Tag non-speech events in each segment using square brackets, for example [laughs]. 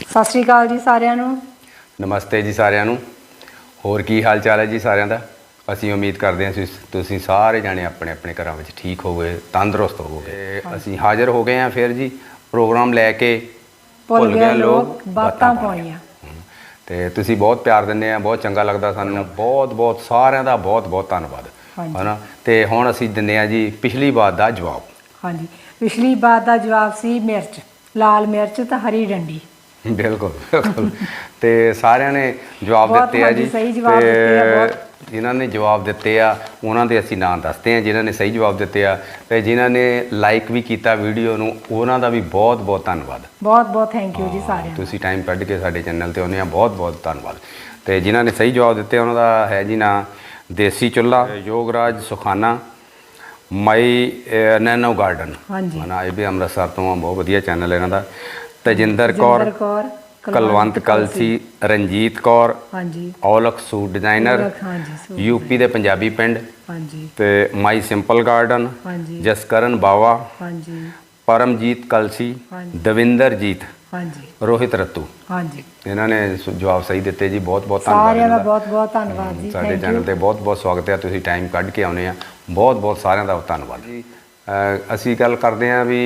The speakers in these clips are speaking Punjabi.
ਸਤਿ ਸ਼੍ਰੀ ਅਕਾਲ ਜੀ ਸਾਰਿਆਂ ਨੂੰ। ਨਮਸਤੇ ਜੀ ਸਾਰਿਆਂ ਨੂੰ। ਹੋਰ ਕੀ ਹਾਲ ਚਾਲ ਹੈ ਜੀ ਸਾਰਿਆਂ ਦਾ? ਅਸੀਂ ਉਮੀਦ ਕਰਦੇ ਹਾਂ ਤੁਸੀਂ ਤੁਸੀਂ ਸਾਰੇ ਜਾਣੇ ਆਪਣੇ ਆਪਣੇ ਘਰਾਂ ਵਿੱਚ ਠੀਕ ਹੋਵੇ ਤੰਦਰੁਸਤ ਹੋਵੋਗੇ। ਤੇ ਅਸੀਂ ਹਾਜ਼ਰ ਹੋ ਗਏ ਹਾਂ ਫਿਰ ਜੀ ਪ੍ਰੋਗਰਾਮ ਲੈ ਕੇ ਭੁੱਲ ਗਏ ਲੋਕ ਬਾਤਾਂ ਪਾਉਣੀਆਂ। ਤੇ ਤੁਸੀਂ ਬਹੁਤ ਪਿਆਰ ਦਿੰਦੇ ਆ ਬਹੁਤ ਚੰਗਾ ਲੱਗਦਾ ਸਾਨੂੰ। ਬਹੁਤ ਬਹੁਤ ਸਾਰਿਆਂ ਦਾ ਬਹੁਤ ਬਹੁਤ ਧੰਨਵਾਦ। ਹਾਂਜੀ। ਹਨਾ? ਤੇ ਹੁਣ ਅਸੀਂ ਦਿੰਦੇ ਆ ਜੀ ਪਿਛਲੀ ਬਾਤ ਦਾ ਜਵਾਬ। ਹਾਂਜੀ। ਪਿਛਲੀ ਬਾਤ ਦਾ ਜਵਾਬ ਸੀ ਮਿਰਚ ਲਾਲ ਮਿਰਚ ਤੇ ਹਰੀ ਡੰਡੀ। [laughs] ਬਿਲਕੁਲ ਬਿਲਕੁਲ। ਤੇ ਸਾਰਿਆਂ ਨੇ ਜਵਾਬ ਦਿੱਤੇ ਆ ਜੀ। ਸਹੀ ਜਵਾਬ ਦਿੱਤੇ ਆ, ਬਹੁਤ। ਜਿਨ੍ਹਾਂ ਨੇ ਜਵਾਬ ਦਿੱਤੇ ਆ ਉਹਨਾਂ ਦੇ ਅਸੀਂ ਨਾਂ ਦੱਸਦੇ ਆ ਜਿਨ੍ਹਾਂ ਨੇ ਸਹੀ ਜਵਾਬ ਦਿੱਤੇ ਆ ਤੇ ਜਿਨ੍ਹਾਂ ਨੇ ਲਾਈਕ ਵੀ ਕੀਤਾ ਵੀਡੀਓ ਨੂੰ ਉਹਨਾਂ ਦਾ ਵੀ ਬਹੁਤ ਬਹੁਤ ਧੰਨਵਾਦ। ਬਹੁਤ ਬਹੁਤ ਥੈਂਕ ਯੂ ਜੀ ਸਾਰਿਆਂ ਨੂੰ ਤੁਸੀਂ ਟਾਈਮ ਕੱਢ ਕੇ ਸਾਡੇ ਚੈਨਲ ਤੇ ਆਉਂਦੇ ਆ ਬਹੁਤ ਬਹੁਤ ਧੰਨਵਾਦ। ਤੇ ਜਿਨ੍ਹਾਂ ਨੇ ਸਹੀ ਜਵਾਬ ਦਿੱਤੇ ਉਹਨਾਂ ਦਾ ਹੈ ਜੀ ਨਾਂ Desi Chulha Yograj Sukhna my nano garden. ਹਾਂਜੀ। ਹਨਾ ਇਹ ਵੀ ਅੰਮ੍ਰਿਤਸਰ ਤੋਂ ਆ ਬਹੁਤ ਵਧੀਆ ਚੈਨਲ ਇਹਨਾਂ ਦਾ। ਤਜਿੰਦਰ ਕੌਰ ਕੌਰ ਕਲਵੰਤ ਕਲਸੀ। ਰਣਜੀਤ ਕੌਰ ਹਾਂਜੀ। ਔਲਖ ਸੂਟ ਡਿਜ਼ਾਈਨਰ ਹਾਂਜੀ, ਸੂਟ ਯੂਪੀ ਦੇ ਪੰਜਾਬੀ ਪਿੰਡ ਹਾਂਜੀ। ਤੇ ਮਾਈ ਸਿੰਪਲ ਗਾਰਡਨ ਹਾਂਜੀ। ਜਸਕਰਨ ਬਾਵਾ ਹਾਂਜੀ। ਪਰਮਜੀਤ ਕਲਸੀ ਹਾਂਜੀ। ਦਵਿੰਦਰਜੀਤ ਹਾਂਜੀ। ਰੋਹਿਤ ਰਤੂ। ਹਾਂਜੀ। ਇਹਨਾਂ ਨੇ ਜਵਾਬ ਸਹੀ ਦਿੱਤੇ ਜੀ ਬਹੁਤ ਬਹੁਤ ਧੰਨਵਾਦ ਸਾਰਿਆਂ ਦਾ ਬਹੁਤ ਬਹੁਤ ਧੰਨਵਾਦ ਜੀ ਸਾਡੇ ਚੈਨਲ ਤੇ ਬਹੁਤ ਬਹੁਤ ਸਵਾਗਤ ਹੈ ਤੁਸੀਂ ਟਾਈਮ ਕੱਢ ਕੇ ਆਉਨੇ ਆ। ਬਹੁਤ ਬਹੁਤ ਸਾਰਿਆਂ ਦਾ ਧੰਨਵਾਦ। ਜੀ। ਅਸੀਂ ਗੱਲ ਕਰਦੇ ਆ ਵੀ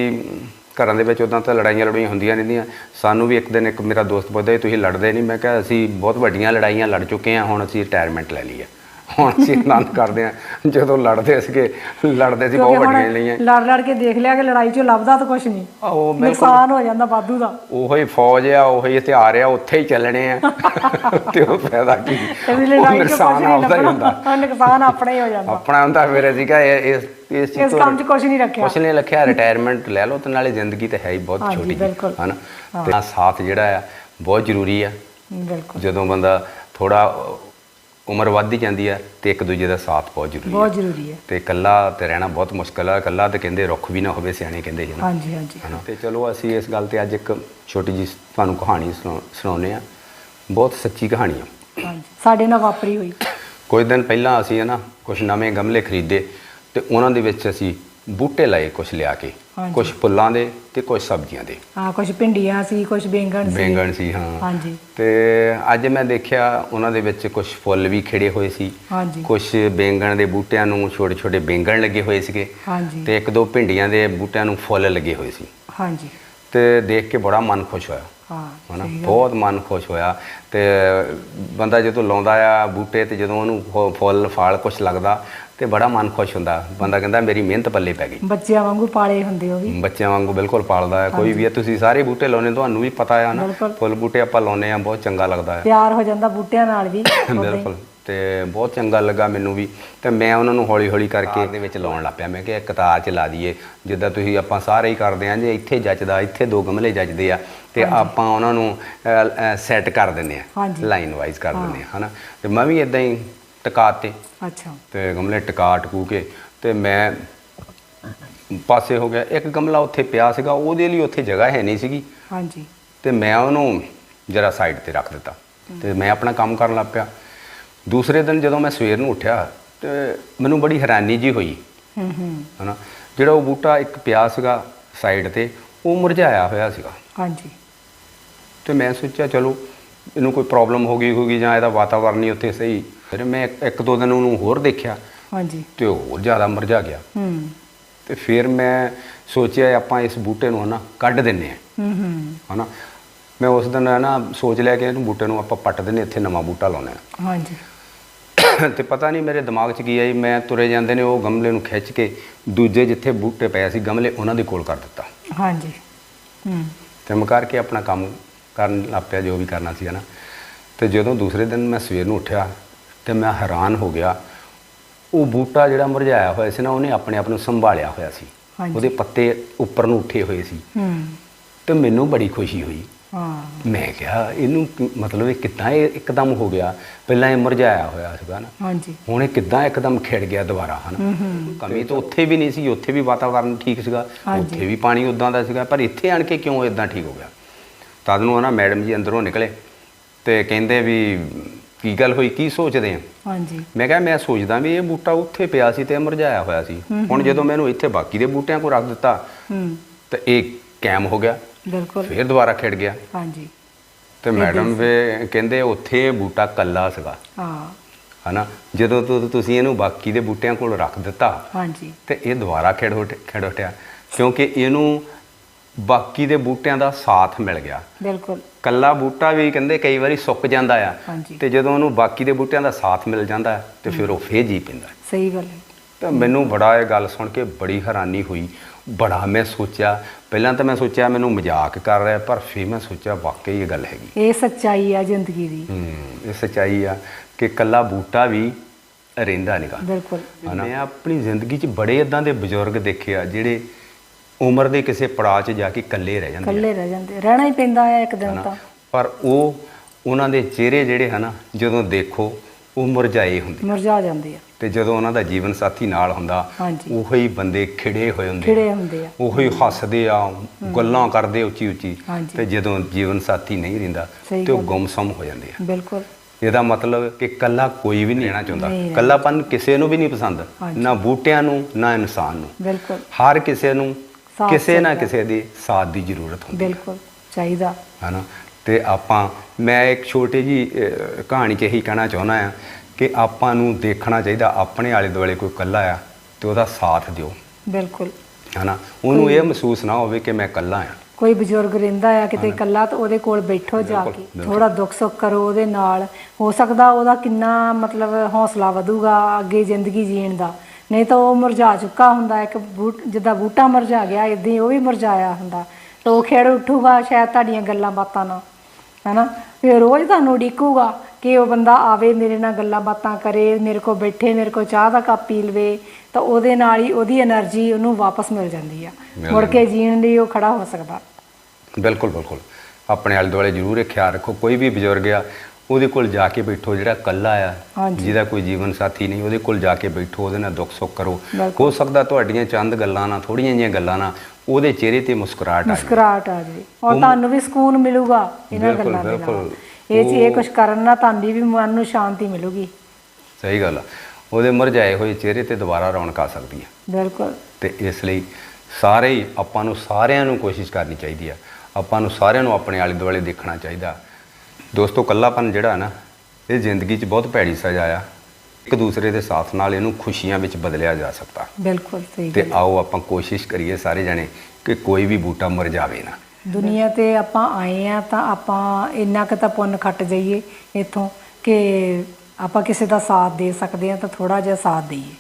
ਘਰਾਂ ਦੇ ਵਿੱਚ ਉਦਾਂ ਤਾਂ ਲੜਾਈਆਂ ਲੜੂਈਆਂ ਹੁੰਦੀਆਂ ਰਹਿੰਦੀਆਂ। ਸਾਨੂੰ ਵੀ ਇੱਕ ਦਿਨ ਇੱਕ ਮੇਰਾ ਦੋਸਤ ਪੁੱਛਦਾ ਸੀ, ਤੁਸੀਂ ਲੜਦੇ ਨਹੀਂ? ਮੈਂ ਕਿਹਾ ਅਸੀਂ ਬਹੁਤ ਵੱਡੀਆਂ ਲੜਾਈਆਂ ਲੜ ਚੁੱਕੇ ਹਾਂ ਹੁਣ ਅਸੀਂ ਰਿਟਾਇਰਮੈਂਟ ਲੈ ਲਈ ਹੈ। ਹੁਣ ਅਸੀਂ ਆਨੰਦ ਕਰਦੇ ਆ ਜਦੋਂ ਲੜਦੇ ਸੀਗੇ ਲੜਦੇ ਸੀ ਬਹੁਤ ਵੱਡੀਆਂ ਲੜਾਈਆਂ ਲੜ ਲੜ ਕੇ ਦੇਖ ਲਿਆ ਕਿ ਲੜਾਈ ਚੋਂ ਲੱਭਦਾ ਤਾਂ ਕੁਝ ਨਹੀਂ। ਉਹ ਬਿਲਕੁਲ ਨੁਕਸਾਨ ਹੋ ਜਾਂਦਾ ਵਾਧੂ ਦਾ। ਉਹੀ ਫੌਜ ਆ ਉਹੀ ਹਥਿਆਰ ਆ ਉੱਥੇ ਹੀ ਚੱਲਣੇ ਆ। [laughs] ਤੇ ਉਹ ਫਾਇਦਾ ਕੀ? ਤੇ ਉਹ ਕੁਝ ਨੁਕਸਾਨ ਆਪਦਾ ਹੀ ਹੁੰਦਾ। ਨੁਕਸਾਨ ਆਪਣਾ ਹੀ ਹੋ ਜਾਂਦਾ। ਆਪਣਾ ਹੁੰਦਾ ਫਿਰ ਅਸੀਂ ਕਹੇ ਇਸ ਇਸ ਚੀਜ਼ ਇਸ ਕੰਮ 'ਚ ਕੁਝ ਨਹੀਂ ਰੱਖਿਆ। ਕੁਛ ਨਹੀਂ ਲਿਖਿਆ ਰਿਟਾਇਰਮੈਂਟ ਲੈ ਲਓ ਤੇ ਨਾਲੇ ਜ਼ਿੰਦਗੀ ਤੇ ਹੈ ਹੀ ਬਹੁਤ ਛੋਟੀ। ਹਨਾ? ਤੇ ਸਾਥ ਜਿਹੜਾ ਆ ਬਹੁਤ ਜ਼ਰੂਰੀ ਆ। ਬਿਲਕੁਲ। ਜਦੋਂ ਬੰਦਾ ਥੋੜਾ ਉਮਰ ਵੱਧਦੀ ਜਾਂਦੀ ਆ ਤੇ ਇੱਕ ਦੂਜੇ ਦਾ ਸਾਥ ਬਹੁਤ ਜ਼ਰੂਰੀ ਆ। ਬਹੁਤ ਜ਼ਰੂਰੀ ਹੈ ਤੇ ਇਕੱਲਾ ਤੇ ਰਹਿਣਾ ਬਹੁਤ ਮੁਸ਼ਕਲ ਆ। ਇਕੱਲਾ ਤੇ ਕਹਿੰਦੇ ਰੁੱਖ ਵੀ ਨਾ ਹੋਵੇ ਸਿਆਣੇ ਕਹਿੰਦੇ ਜੀ ਨਾ। ਹਾਂਜੀ ਹਾਂਜੀ। ਹਨਾ? ਤੇ ਚਲੋ ਅਸੀਂ ਇਸ ਗੱਲ ਤੇ ਅੱਜ ਇੱਕ ਛੋਟੀ ਜੀ ਤੁਹਾਨੂੰ ਕਹਾਣੀ ਸੁਣਾ- ਸੁਣਾਉਂਦੇ ਆ। ਬਹੁਤ ਸੱਚੀ ਕਹਾਣੀ ਆ। ਹਾਂਜੀ। ਸਾਡੇ ਨਾਲ ਵਾਪਰੀ ਹੋਈ। ਕੁਝ ਦਿਨ ਪਹਿਲਾਂ ਅਸੀਂ ਹੈ ਨਾ ਕੁਝ ਨਵੇਂ ਗਮਲੇ ਖਰੀਦੇ ਤੇ ਉਹਨਾਂ ਦੇ ਵਿੱਚ ਅਸੀਂ ਬੂਟੇ ਲਾਏ ਕੁਝ ਲਿਆ ਕੇ ਹਾਂਜੀ। ਕੁਝ ਫੁੱਲਾਂ ਦੇ ਤੇ ਕੁਝ ਸਬਜ਼ੀਆਂ ਦੇ। ਹਾਂ ਕੁਝ ਭਿੰਡੀਆਂ ਸੀ ਕੁਝ ਬੈਂਗਣ ਸੀ। ਬੈਂਗਣ ਸੀ ਹਾਂ। ਹਾਂਜੀ। ਤੇ ਅੱਜ ਮੈਂ ਦੇਖਿਆ ਉਹਨਾਂ ਦੇ ਵਿੱਚ ਕੁਝ ਫੁੱਲ ਵੀ ਖਿੜੇ ਹੋਏ ਸੀ। ਹਾਂਜੀ। ਕੁਝ ਬੈਂਗਣ ਦੇ ਬੂਟਿਆਂ ਨੂੰ ਛੋਟੇ ਛੋਟੇ ਬੈਂਗਣ ਲੱਗੇ ਹੋਏ ਸੀਗੇ। ਹਾਂਜੀ। ਤੇ ਇੱਕ ਦੋ ਭਿੰਡੀਆਂ ਦੇ ਬੂਟਿਆਂ ਨੂੰ ਫੁੱਲ ਲੱਗੇ ਹੋਏ ਸੀ। ਹਾਂਜੀ। ਤੇ ਦੇਖ ਕੇ ਬੜਾ ਮਨ ਖੁਸ਼ ਹੋਇਆ। ਹਾਂ ਹਨਾ? ਸਹੀ ਗੱਲ। ਬਹੁਤ ਮਨ ਖੁਸ਼ ਹੋਇਆ। ਤੇ ਬੰਦਾ ਜਦੋਂ ਲਾਉਂਦਾ ਆ ਬੂਟੇ ਤੇ ਜਦੋਂ ਉਹਨੂੰ ਫੁ- ਫੁੱਲ ਫਲ ਕੁਝ ਲੱਗਦਾ ਤੇ ਬੜਾ ਮਨ ਖੁਸ਼ ਹੁੰਦਾ। ਬੰਦਾ ਕਹਿੰਦਾ ਮੇਰੀ ਮਿਹਨਤ ਪੱਲੇ ਪੈ ਗਈ। ਬੱਚਿਆਂ ਵਾਂਗੂ ਪਾਲੇ ਹੁੰਦੇ ਉਹ ਵੀ। ਬੱਚਿਆਂ ਵਾਂਗੂ ਬਿਲਕੁਲ ਪਾਲਦਾ ਹੈ। ਕੋਈ ਵੀ ਹੈ ਤੁਸੀਂ ਸਾਰੇ ਬੂਟੇ ਲਾਉਨੇ ਤੁਹਾਨੂੰ ਵੀ ਪਤਾ ਆ ਨਾ। ਬਿਲਕੁਲ। ਫੁੱਲ ਬੂਟੇ ਆਪਾਂ ਲਾਉਨੇ ਆ ਬਹੁਤ ਚੰਗਾ ਲੱਗਦਾ ਹੈ। ਪਿਆਰ ਹੋ ਜਾਂਦਾ ਬੂਟਿਆਂ ਨਾਲ ਵੀ। [coughs] ਬਿਲਕੁਲ। ਤੇ ਬਹੁਤ ਚੰਗਾ ਲੱਗਾ ਮੈਨੂੰ ਵੀ। ਤੇ ਮੈਂ ਉਹਨਾਂ ਨੂੰ ਹੌਲੀ ਹੌਲੀ ਕਰਕੇ ਦੇ ਵਿੱਚ ਲਾਉਣ ਲੱਗ ਪਿਆ। ਮੈਂ ਕਿਹਾ ਕਤਾਰ ਚ ਲਾ ਦਈਏ। ਜਿੱਦਾਂ ਤੁਸੀਂ ਆਪਾਂ ਸਾਰੇ ਹੀ ਕਰਦੇ ਆਂ ਜੇ ਇੱਥੇ ਜੱਚਦਾ ਇੱਥੇ ਦੋ ਗਮਲੇ ਜੱਚਦੇ ਆ ਤੇ ਆਪਾਂ ਉਹਨਾਂ ਨੂੰ ਸੈੱਟ ਕਰ ਦਿੰਦੇ ਆ ਹਾਂਜੀ। ਲਾਈਨ ਵਾਈਜ਼ ਕਰ ਦਿੰਦੇ ਆ ਹਨਾ? ਤੇ ਮੈਂ ਵੀ ਇਦਾਂ ਹੀ ਟਿਕਾਤੇ। ਅੱਛਾ। ਤੇ ਗਮਲੇ ਟਿਕਾ ਟਕੂ ਕੇ ਤੇ ਮੈਂ ਪਾਸੇ ਹੋ ਗਿਆ। ਇੱਕ ਗਮਲਾ ਉੱਥੇ ਪਿਆ ਸੀਗਾ ਉਹਦੇ ਲਈ ਉੱਥੇ ਜਗ੍ਹਾ ਹੈ ਨਹੀਂ ਸੀਗੀ। ਹਾਂਜੀ। ਤੇ ਮੈਂ ਉਹਨੂੰ ਜਰਾ ਸਾਈਡ ਤੇ ਰੱਖ ਦਿੱਤਾ। ਤੇ ਮੈਂ ਆਪਣਾ ਕੰਮ ਕਰਨ ਲੱਗ ਪਿਆ। ਦੂਸਰੇ ਦਿਨ ਜਦੋਂ ਮੈਂ ਸਵੇਰ ਨੂੰ ਉੱਠਿਆ ਤੇ ਮੈਨੂੰ ਬੜੀ ਹੈਰਾਨੀ ਜੀ ਹੋਈ। ਹੂੰ ਹੂੰ। ਹਨਾ? ਜਿਹੜਾ ਉਹ ਬੂਟਾ ਇੱਕ ਪਿਆ ਸੀਗਾ ਸਾਈਡ ਤੇ ਉਹ ਮੁਰਝਾਇਆ ਹੋਇਆ ਸੀਗਾ। ਹਾਂਜੀ। ਤੇ ਮੈਂ ਸੋਚਿਆ ਚਲੋ ਇਹਨੂੰ ਕੋਈ ਪ੍ਰੋਬਲਮ ਹੋ ਗਈ ਹੋਗੀ ਜਾਂ ਇਹਦਾ ਵਾਤਾਵਰਨ ਹੀ ਉੱਥੇ ਸਹੀ ਫਿਰ ਮੈਂ ਇੱਕ- ਦੋ ਦਿਨ ਉਹਨੂੰ ਹੋਰ ਦੇਖਿਆ ਹਾਂਜੀ। ਤੇ ਹੋਰ ਜ਼ਿਆਦਾ ਮੁਰਝਾ ਗਿਆ। ਹੂੰ। ਤੇ ਫਿਰ ਮੈਂ ਸੋਚਿਆ ਆਪਾਂ ਇਸ ਬੂਟੇ ਨੂੰ ਹਨਾ ਕੱਢ ਦਿੰਨੇ ਆ ਹੂੰ ਹੂੰ। ਹਨਾ? ਮੈਂ ਉਸ ਦਿਨ ਨਾ ਸੋਚ ਲਿਆ ਕਿ ਇਹਨੂੰ ਬੂਟੇ ਨੂੰ ਆਪਾਂ ਪੱਟ ਦਿੰਨੇ ਇੱਥੇ ਨਵਾਂ ਬੂਟਾ ਲਾਉਣਾ ਹਾਂਜੀ। ਤੇ ਪਤਾ ਨਹੀਂ ਮੇਰੇ ਦਿਮਾਗ 'ਚ ਕੀ ਆਈ ਮੈਂ ਤੁਰੇ ਜਾਂਦੇ ਨੇ ਉਹ ਗਮਲੇ ਨੂੰ ਖਿੱਚ ਕੇ ਦੂਜੇ ਜਿੱਥੇ ਬੂਟੇ ਪਏ ਸੀ ਗਮਲੇ ਉਹਨਾਂ ਦੇ ਕੋਲ ਕਰ ਦਿੱਤਾ। ਹਾਂਜੀ। ਹੂੰ। ਤੇ ਮੈਂ ਕਰਕੇ ਆਪਣਾ ਕੰਮ ਕਰਨ ਲੱਗ ਪਿਆ ਜੋ ਵੀ ਕਰਨਾ ਸੀ ਹਨਾ। ਤੇ ਜਦੋਂ ਦੂਸਰੇ ਦਿਨ ਮੈਂ ਸਵੇਰ ਨੂੰ ਉੱਠਿਆ ਤੇ ਮੈਂ ਹੈਰਾਨ ਹੋ ਗਿਆ। ਉਹ ਬੂਟਾ ਜਿਹੜਾ ਮੁਰਝਾਇਆ ਹੋਇਆ ਸੀ ਨਾ ਉਹਨੇ ਆਪਣੇ ਆਪ ਨੂੰ ਸੰਭਾਲਿਆ ਹੋਇਆ ਸੀ। ਉਹਦੇ ਪੱਤੇ ਉੱਪਰ ਨੂੰ ਉੱਠੇ ਹੋਏ ਸੀ। ਹੂੰ। ਤੇ ਮੈਨੂੰ ਬੜੀ ਖੁਸ਼ੀ ਹੋਈ। ਹਾਂ। ਮੈਂ ਕਿਹਾ ਇਹਨੂੰ ਮਤਲਬ ਇਹ ਕਿੱਦਾਂ ਇਹ ਇੱਕਦਮ ਹੋ ਗਿਆ? ਪਹਿਲਾਂ ਇਹ ਮੁਰਝਾਇਆ ਹੋਇਆ ਸੀਗਾ ਨਾ। ਹਾਂਜੀ। ਹੁਣ ਇਹ ਕਿੱਦਾਂ ਇੱਕਦਮ ਖਿੜ ਗਿਆ ਦੁਬਾਰਾ ਹਨਾ? ਕਮੀ ਤਾਂ ਉੱਥੇ ਵੀ ਨਹੀਂ ਸੀ ਉੱਥੇ ਵੀ ਵਾਤਾਵਰਨ ਠੀਕ ਸੀਗਾ। ਉੱਥੇ ਵੀ ਪਾਣੀ ਉਦਾਂ ਦਾ ਸੀਗਾ ਪਰ ਇੱਥੇ ਆਣ ਕੇ ਕਿਉਂ ਇਦਾਂ ਠੀਕ ਹੋ ਗਿਆ? ਤਦ ਨੂੰ ਨਾ ਮੈਡਮ ਜੀ ਅੰਦਰੋਂ ਨਿਕਲੇ ਤੇ ਕਹਿੰਦੇ ਵੀ ਕੀ ਗੱਲ ਹੋਈ ਕੀ ਸੋਚਦੇ ਆ? ਹਾਂਜੀ। ਮੈਂ ਕਿਹਾ ਮੈਂ ਸੋਚਦਾ ਵੀ ਇਹ ਬੂਟਾ ਉੱਥੇ ਪਿਆ ਸੀ ਤੇ ਮੁਰਝਾਇਆ ਹੋਇਆ ਸੀ। ਹੁਣ ਜਦੋਂ ਮੈਨੂੰ ਇੱਥੇ ਬਾਕੀ ਦੇ ਬੂਟਿਆਂ ਕੋਲ ਰੱਖ ਦਿੱਤਾ ਹੂੰ। ਤੇ ਇਹ ਕੈਮ ਹੋ ਗਿਆ। ਬਿਲਕੁਲ। ਫੇਰ ਦੁਬਾਰਾ ਖਿੜ ਗਿਆ। ਹਾਂਜੀ। ਤੇ ਮੈਡਮ ਵੀ ਕਹਿੰਦੇ ਉੱਥੇ ਬੂਟਾ ਕੱਲਾ ਸੀਗਾ। ਹਾਂ। ਹਨਾ? ਜਦੋਂ ਤੁਸੀਂ ਇਹਨੂੰ ਬਾਕੀ ਦੇ ਬੂਟਿਆਂ ਕੋਲ ਰੱਖ ਦਿੱਤਾ ਹਾਂਜੀ। ਤੇ ਇਹ ਦੁਬਾਰਾ ਖਿੜ ਖਿੜ ਉੱਠਿਆ। ਕਿਉਂਕਿ ਇਹਨੂੰ ਬਾਕੀ ਦੇ ਬੂਟਿਆਂ ਦਾ ਸਾਥ ਮਿਲ ਗਿਆ। ਬਿਲਕੁਲ। ਕੱਲਾ ਬੂਟਾ ਵੀ ਕਹਿੰਦੇ ਕਈ ਵਾਰੀ ਸੁੱਕ ਜਾਂਦਾ ਆ। ਤੇ ਜਦੋਂ ਉਹਨੂੰ ਬਾਕੀ ਦੇ ਬੂਟਿਆਂ ਦਾ ਸਾਥ ਮਿਲ ਜਾਂਦਾ ਤੇ ਫਿਰ ਉਹ ਫੇਰ ਜੀ ਪੈਂਦਾ। ਸਹੀ ਗੱਲ ਹੈ। ਤਾਂ ਮੈਨੂੰ ਬੜਾ ਇਹ ਗੱਲ ਸੁਣ ਕੇ ਬੜੀ ਹੈਰਾਨੀ ਹੋਈ। ਬੜਾ ਮੈਂ ਸੋਚਿਆ ਪਹਿਲਾਂ ਤਾਂ ਮੈਂ ਸੋਚਿਆ ਮੈਨੂੰ ਮਜ਼ਾਕ ਕਰ ਰਿਹਾ ਪਰ ਫਿਰ ਮੈਂ ਸੋਚਿਆ ਵਾਕਈ ਇਹ ਗੱਲ ਹੈਗੀ। ਇਹ ਸੱਚਾਈ ਆ ਜ਼ਿੰਦਗੀ ਦੀ। ਹੂੰ ਇਹ ਸੱਚਾਈ ਆ ਕਿ ਕੱਲਾ ਬੂਟਾ ਵੀ ਰਹਿੰਦਾ ਨਹੀਂਗਾ ਬਿਲਕੁਲ। ਮੈਂ ਆਪਣੀ ਜ਼ਿੰਦਗੀ 'ਚ ਬੜੇ ਇਦਾਂ ਦੇ ਬਜ਼ੁਰਗ ਦੇਖੇ ਆ ਜਿਹੜੇ ਉਮਰ ਦੇ ਕਿਸੇ ਪੜਾਅ 'ਚ ਜਾ ਕੇ ਇਕੱਲੇ ਰਹਿ ਜਾਂਦੇ ਆ। ਇਕੱਲੇ ਰਹਿ ਜਾਂਦੇ ਰਹਿਣਾ ਹੀ ਪੈਂਦਾ ਹੈ ਇੱਕ ਦਿਨ ਤਾਂ। ਪਰ ਉਹ ਉਹਨਾਂ ਦੇ ਚਿਹਰੇ ਜਿਹੜੇ ਹਨਾ ਜਦੋਂ ਦੇਖੋ ਉਹ ਮੁਰਝਾਏ ਹੁੰਦੇ ਮੁਰਝਾ ਜਾਂਦੇ ਆ। ਤੇ ਜਦੋਂ ਉਹਨਾਂ ਦਾ ਜੀਵਨ ਸਾਥੀ ਨਾਲ ਹੁੰਦਾ ਹਾਂਜੀ। ਉਹੀ ਬੰਦੇ ਖਿੜੇ ਹੋਏ ਹੁੰਦੇ ਖਿੜੇ ਹੁੰਦੇ ਆ। ਉਹੀ ਹੱਸਦੇ ਆ ਗੱਲਾਂ ਕਰਦੇ ਉੱਚੀ ਉੱਚੀ। ਹਾਂਜੀ। ਤੇ ਜਦੋਂ ਜੀਵਨ ਸਾਥੀ ਨਹੀਂ ਰਹਿੰਦਾ ਸਹੀ ਤੇ ਉਹ ਗੱਲ। ਗੁੰਮਸਮ ਹੋ ਜਾਂਦੇ ਆ। ਬਿਲਕੁਲ। ਇਹਦਾ ਮਤਲਬ ਕਿ ਕੱਲਾ ਕੋਈ ਵੀ ਨਹੀਂ ਰਹਿਣਾ ਚਾਹੁੰਦਾ। ਨਹੀਂ ਰਹਿਣਾ। ਕੱਲਾਪਨ ਕਿਸੇ ਨੂੰ ਵੀ ਨਹੀਂ ਪਸੰਦ। ਹਾਂਜੀ। ਨਾ ਬੂਟਿਆਂ ਨੂੰ ਨਾ ਇਨਸਾਨ ਨੂੰ। ਬਿਲਕੁਲ। ਹਰ ਕਿਸੇ ਨੂੰ ਕਿਸੇ ਨਾ। ਕਿਸੇ ਦੇ ਸਾਥ ਦੀ ਜ਼ਰੂਰਤ ਹੁੰਦੀ ਹੈ। ਬਿਲਕੁਲ ਚਾਹੀਦਾ। ਹਨਾ? ਤੇ ਆਪਾਂ ਮੈਂ ਇੱਕ ਛੋਟੀ ਜੀ ਕਹਾਣੀ 'ਚ ਇਹੀ ਕਹਿਣਾ ਚਾਹੁੰਦਾ ਆ ਕਿ ਆਪਾਂ ਨੂੰ ਦੇਖਣਾ ਚਾਹੀਦਾ ਆਪਣੇ ਆਲੇ ਦੁਆਲੇ ਕੋਈ ਇਕੱਲਾ ਆ ਤੇ ਉਹਦਾ ਸਾਥ ਦਿਓ। ਬਿਲਕੋ ਹਨਾ? ਉਹਨੂੰ ਇਹ ਮਹਿਸੂਸ ਨਾ ਹੋਵੇ ਕਿ ਮੈਂ ਇਕੱਲਾ ਆ। ਕੋਈ ਬਜ਼ੁਰਗ ਰਹਿੰਦਾ ਆ ਕਿਤੇ ਇਕੱਲਾ ਤਾਂ ਉਹਦੇ ਕੋਲ ਬੈਠੋ ਜਾ ਬਿਲਕੁਲ, ਕੇ। ਬਿਲਕੁਲ। ਥੋੜਾ ਦੁੱਖ ਸੁੱਖ ਕਰੋ ਉਹਦੇ ਨਾਲ। ਹੋ ਸਕਦਾ ਉਹਦਾ ਕਿੰਨਾ ਮਤਲਬ ਹੌਸਲਾ ਵਧੂਗਾ ਅੱਗੇ ਜ਼ਿੰਦਗੀ ਜੀਣ ਦਾ। ਨਹੀਂ ਤਾਂ ਉਹ ਮਰਝਾ ਚੁੱਕਾ ਹੁੰਦਾ ਇੱਕ ਬੂਟ ਜਿੱਦਾਂ ਬੂਟਾ ਮਰਝਾ ਗਿਆ ਇਦਾਂ ਉਹ ਵੀ ਮਰਝਾਇਆ ਹੁੰਦਾ। ਤੋ ਖੇੜ ਉੱਠੂਗਾ ਸ਼ਾਇਦ ਤੁਹਾਡੀਆਂ ਗੱਲਾਂ ਬਾਤਾਂ ਨਾਲ ਹੈਨਾ? ਫਿਰ ਰੋਜ਼ ਤੁਹਾਨੂੰ ਡਿੱਕੂਗਾ ਕਿ ਉਹ ਬੰਦਾ ਆਵੇ ਮੇਰੇ ਨਾਲ ਗੱਲਾਂ ਬਾਤਾਂ ਕਰੇ ਮੇਰੇ ਕੋਲ ਬੈਠੇ ਮੇਰੇ ਕੋਲ ਚਾਹ ਦਾ ਕੱਪ ਪੀ ਲਵੇ ਤਾਂ ਉਹਦੇ ਨਾਲ ਹੀ ਉਹਦੀ એનર્ਜੀ ਉਹਨੂੰ ਵਾਪਸ ਮਿਲ ਜਾਂਦੀ ਆ। ਮੁੜ ਕੇ ਜੀਣ ਲਈ ਉਹ ਖੜਾ ਹੋ ਸਕਦਾ। ਬਿਲਕੁਲ ਬਿਲਕੁਲ। ਆਪਣੇ ਆਲੇ ਦੁਆਲੇ ਜ਼ਰੂਰ ਖਿਆਲ ਰੱਖੋ। ਕੋਈ ਵੀ ਬਜ਼ੁਰਗ ਆ ਉਹਦੇ ਕੋਲ ਜਾ ਕੇ ਬੈਠੋ ਜਿਹੜਾ ਇਕੱਲਾ ਆ ਹਾਂਜੀ। ਜਿਹਦਾ ਕੋਈ ਜੀਵਨ ਸਾਥੀ ਨਹੀਂ ਉਹਦੇ ਕੋਲ ਜਾ ਕੇ ਬੈਠੋ ਉਹਦੇ ਨਾਲ ਦੁੱਖ ਸੁੱਖ ਕਰੋ। ਬਿਲਕੁਲ। ਹੋ ਸਕਦਾ ਤੁਹਾਡੀਆਂ ਚੰਦ ਗੱਲਾਂ ਨਾਲ ਥੋੜੀਆਂ ਜਿਹੀਆਂ ਗੱਲਾਂ ਨਾਲ ਉਹਦੇ ਚਿਹਰੇ ਤੇ ਮੁਸਕਰਾਹਟ ਆ ਜਾਵੇ। ਮੁਸਕਰਾਹਟ ਆ ਜਾਵੇ। ਔਰ ਤੁਹਾਨੂੰ ਵੀ ਸਕੂਨ ਮਿਲੂਗਾ ਇਹਨਾਂ ਬਿਲਕੁਲ, ਗੱਲਾਂ ਦੇ ਨਾਲ। ਬਿਲਕੁਲ। ਇਹ ਚ ਇਹ ਕੁਝ ਕਰਨ ਨਾਲ ਤੁਹਾਨੂੰ ਵੀ ਮਨ ਨੂੰ ਸ਼ਾਂਤੀ ਮਿਲੂਗੀ। ਸਹੀ ਗੱਲ ਆ। ਉਹਦੇ ਮੁਰਝਾਏ ਹੋਏ ਚਿਹਰੇ ਤੇ ਦੁਬਾਰਾ ਰੌਣਕ ਆ ਸਕਦੀ ਹੈ ਬਿਲਕੁਲ। ਤੇ ਇਸ ਲਈ ਸਾਰੇ ਹੀ ਆਪਾਂ ਨੂੰ ਸਾਰਿਆਂ ਨੂੰ ਕੋਸ਼ਿਸ਼ ਕਰਨੀ ਚਾਹੀਦੀ ਆ। ਆਪਾਂ ਨੂੰ ਸਾਰਿਆਂ ਨੂੰ ਆਪਣੇ ਆਲੇ ਦੁਆਲੇ ਦੇਖਣਾ ਚਾਹੀਦਾ। ਦੋਸਤੋ ਕੱਲਾਪਨ ਜਿਹੜਾ ਨਾ ਇਹ ਜ਼ਿੰਦਗੀ 'ਚ ਬਹੁਤ ਭੈੜੀ ਸਜ਼ਾ ਆ। ਇੱਕ ਦੂਸਰੇ ਦੇ ਸਾਥ ਨਾਲ ਇਹਨੂੰ ਖੁਸ਼ੀਆਂ ਵਿੱਚ ਬਦਲਿਆ ਜਾ ਸਕਦਾ। ਬਿਲਕੁਲ ਸਹੀ ਤੇ। ਆਓ ਆਪਾਂ ਕੋਸ਼ਿਸ਼ ਕਰੀਏ ਸਾਰੇ ਜਣੇ ਕਿ ਕੋਈ ਵੀ ਬੂਟਾ ਮੁਰਝਾਵੇ ਨਾ। ਦੁਨੀਆ ਤੇ ਆਪਾਂ ਆਏ ਆ ਤਾਂ ਆਪਾਂ ਇੰਨਾ ਕੁ ਤਾਂ ਪੁੰਨ ਖੱਟ ਜਾਈਏ ਇੱਥੋਂ ਕਿ ਆਪਾਂ ਕਿਸੇ ਦਾ ਸਾਥ ਦੇ ਸਕਦੇ ਆ ਤਾਂ ਥੋੜਾ ਜਿਹਾ ਸਾਥ ਦਈਏ।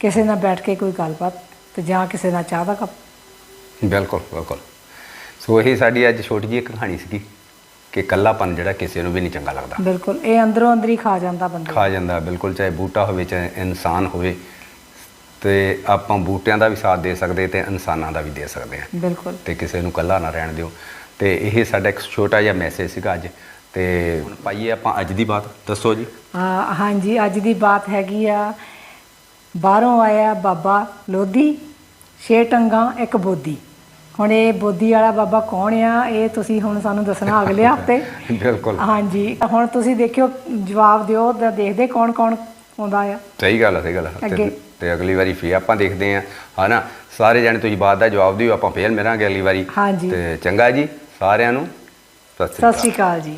ਕਿਸੇ ਨਾਲ ਬੈਠ ਕੇ ਕੋਈ ਗੱਲਬਾਤ ਤੇ ਜਾਂ ਕਿਸੇ ਨਾਲ ਚਾਹ ਦਾ ਕੱਪ। ਬਿਲਕੁਲ ਬਿਲਕੁਲ। ਸੋ ਇਹ ਸਾਡੀ ਅੱਜ ਛੋਟੀ ਜਿਹੀ ਕਹਾਣੀ ਸੀਗੀ। ਕਿ ਕੱਲਾਪਨ ਜਿਹੜਾ ਕਿਸੇ ਨੂੰ ਵੀ ਨਹੀਂ ਚੰਗਾ ਲੱਗਦਾ। ਬਿਲਕੁਲ ਇਹ ਅੰਦਰੋਂ ਅੰਦਰ ਹੀ ਖਾ ਜਾਂਦਾ ਬੰਦੇ। ਖਾ ਜਾਂਦਾ ਬਿਲਕੁਲ ਚਾਹੇ ਬੂਟਾ ਹੋਵੇ ਚਾਹੇ ਇਨਸਾਨ ਹੋਵੇ ਤੇ ਆਪਾਂ ਬੂਟਿਆਂ ਦਾ ਵੀ ਸਾਥ ਦੇ ਸਕਦੇ ਤੇ ਇਨਸਾਨਾਂ ਦਾ ਵੀ ਦੇ ਸਕਦੇ ਹਾਂ। ਬਿਲਕੁਲ। ਤੇ ਕਿਸੇ ਨੂੰ ਇਕੱਲਾ ਨਾ ਰਹਿਣ ਦਿਓ। ਤੇ ਇਹ ਸਾਡਾ ਇੱਕ ਛੋਟਾ ਜਿਹਾ ਮੈਸੇਜ ਸੀਗਾ ਅੱਜ। ਤੇ ਹੁਣ ਪਾਈਏ ਆਪਾਂ ਅੱਜ ਦੀ ਬਾਤ। ਦੱਸੋ ਜੀ। ਹਾਂ ਹਾਂਜੀ ਅੱਜ ਦੀ ਬਾਤ ਹੈਗੀ ਆ ਬਾਹਰੋਂ ਆਇਆ ਬਾਬਾ ਲੋਧੀ ਛੇ ਟੰਗਾ ਇੱਕ ਬੋਦੀ। ਹੁਣ ਇਹ ਬੋਦੀ ਵਾਲਾ ਬਾਬਾ ਕੌਣ ਆ? ਇਹ ਤੁਸੀਂ ਹੁਣ ਸਾਨੂੰ ਦੱਸਣਾ ਅਗਲੇ [laughs] ਹਫ਼ਤੇ। ਬਿਲਕੁਲ। ਹਾਂਜੀ। ਹੁਣ ਤੁਸੀਂ ਦੇਖਿਓ ਜਵਾਬ ਦਿਓ ਤਾਂ ਦੇਖਦੇ ਕੌਣ ਕੌਣ ਆਉਂਦਾ ਆ। ਸਹੀ ਗੱਲ ਹੈ ਸਹੀ ਗੱਲ ਹੈ। ਤੇ- ਅਗਲੀ ਵਾਰੀ ਫੇਰ ਆਪਾਂ ਦੇਖਦੇ ਹਾਂ ਹਨਾ? ਸਾਰੇ ਜਣੇ ਤੁਸੀਂ ਬਾਤ ਦਾ ਜਵਾਬ ਦਿਓ ਆਪਾਂ ਫੇਰ ਮਿਲਾਂਗੇ ਅਗਲੀ ਵਾਰੀ। ਹਾਂਜੀ। ਤੇ ਚੰਗਾ ਜੀ ਸਾਰਿਆਂ ਨੂੰ। ਸਤਿ ਸ਼੍ਰੀ ਅਕਾਲ ਜੀ।